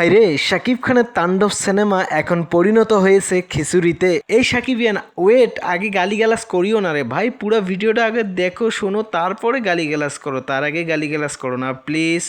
ভাইরে, শাকিব খানের তাণ্ডব সিনেমা এখন পরিণত হয়েছে খিচুড়িতে। এই শাকিবিয়ান, ওয়েট, আগে গালিগালাজ করিও না রে ভাই, পুরো ভিডিওটা আগে দেখো, শোনো, তারপরে গালিগালাজ করো, তার আগে গালিগালাজ করো না, প্লিজ।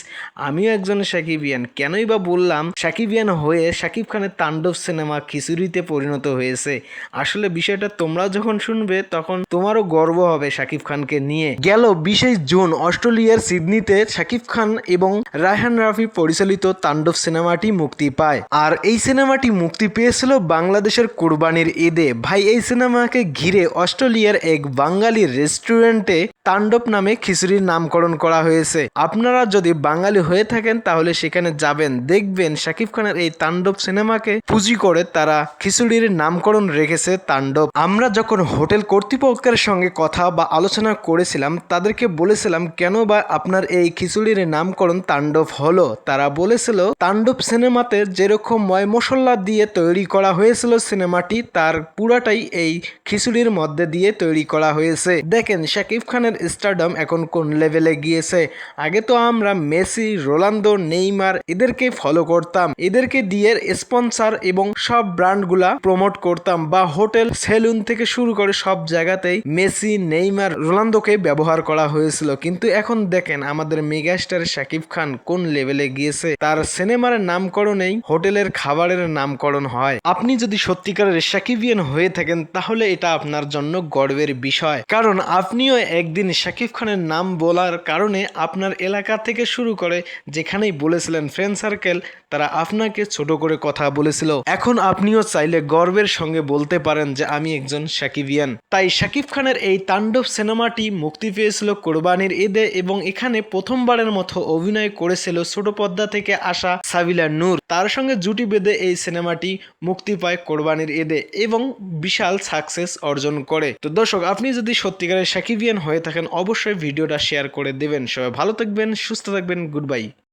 আমিও একজন শাকিবিয়ান, কেনই বা বললাম, শাকিবিয়ান হয়ে শাকিব খানের তাণ্ডব সিনেমা খিচুড়িতে পরিণত হয়েছে। আসলে বিষয়টা তোমরা যখন শুনবে, তখন তোমারও গর্ব হবে শাকিব খানকে নিয়ে। গেল বিশেষ জুন, অস্ট্রেলিয়ার সিডনিতে শাকিব খান এবং রায়হান রাফি পরিচালিত তাণ্ডব সিনেমাটি মুক্তি পায়। আর এই সিনেমাটি মুক্তি পেয়েছিল বাংলাদেশের কুরবানির ঈদে। ভাই, এই সিনেমাকে ঘিরে অস্ট্রেলিয়ার এক বাঙালি রেস্টুরেন্টে তাণ্ডব নামে খিচুড়ির নামকরণ করা হয়েছে। আপনারা যদি বাঙালি হয়ে থাকেন, তাহলে সেখানে যাবেন। দেখবেন শাকিব খানের এই তাণ্ডব সিনেমাকে পুঁজি করে তারা খিচুড়ির নামকরণ রেখেছে তাণ্ডব। আমরা যখন হোটেল কর্তৃপক্ষের সঙ্গে কথা বা আলোচনা করেছিলাম, তাদেরকে বলেছিলাম, কেন বা আপনার এই খিচুড়ির নামকরণ তাণ্ডব হলো? তারা বলেছিল, তাণ্ডব সিনেমাতে যেরকম ময় মশলা দিয়ে তৈরি করা হয়েছিল সিনেমাটি, তার পুরাটাই এই খিচুড়ির মধ্যে দিয়ে তৈরি করা হয়েছে। দেখেন, শাকিব খানের স্টারডম এখন কোন লেভেলে গিয়েছে? আগে তো আমরা মেসি, রোনালদো, নেইমার এদেরকে ফলো করতাম। এদেরকে দিয়ে স্পন্সর এবং সব ব্র্যান্ডগুলা প্রমোট করতাম বা হোটেল সেলুন থেকে শুরু করে সব জায়গাতেই মেসি, নেইমার, রোনালদোকে ব্যবহার করা হয়েছিল। কিন্তু এখন দেখেন আমাদের মেগাস্টার শাকিব খান কোন লেভেলে গিয়েছে? তার সিনেমার নামকরণেই হোটেলের খাবারের নামকরণ হয়। আপনি যদি সত্যিকারের শাকিবিয়ান হয়ে থাকেন, তাহলে এটা আপনার জন্য গর্বের বিষয়। কারণ আপনিও একদিন শাকিব খানের নাম বলার কারণে আপনার এলাকা থেকে শুরু করে যেখানেই বলেছিলেন ফ্রেন্ড সার্কেল তারা আপনাকে ছোট করে কথা বলেছিল। এখন আপনিও চাইলে গর্বের সঙ্গে বলতে পারেন যে আমি একজন শাকিবিয়ান। তাই শাকিব খানের এই তাণ্ডব সিনেমাটি মুক্তি পেয়েছিল কোরবানির ঈদে এবং এখানে প্রথমবারের মতো অভিনয় করেছিল ছোট পর্দা থেকে আসা সাবিলা নূর। তার সঙ্গে জুটি বেঁধে এই সিনেমাটি মুক্তি পায় কোরবানির ঈদে এবং বিশাল সাকসেস অর্জন করে। তো দর্শক, আপনি যদি সত্যিকারের শাকিবিয়ান হয়ে থাকেন অবশ্যই ভিডিওটা শেয়ার করে দেবেন। সবাই ভালো থাকবেন সুস্থ থাকবেন গুড বাই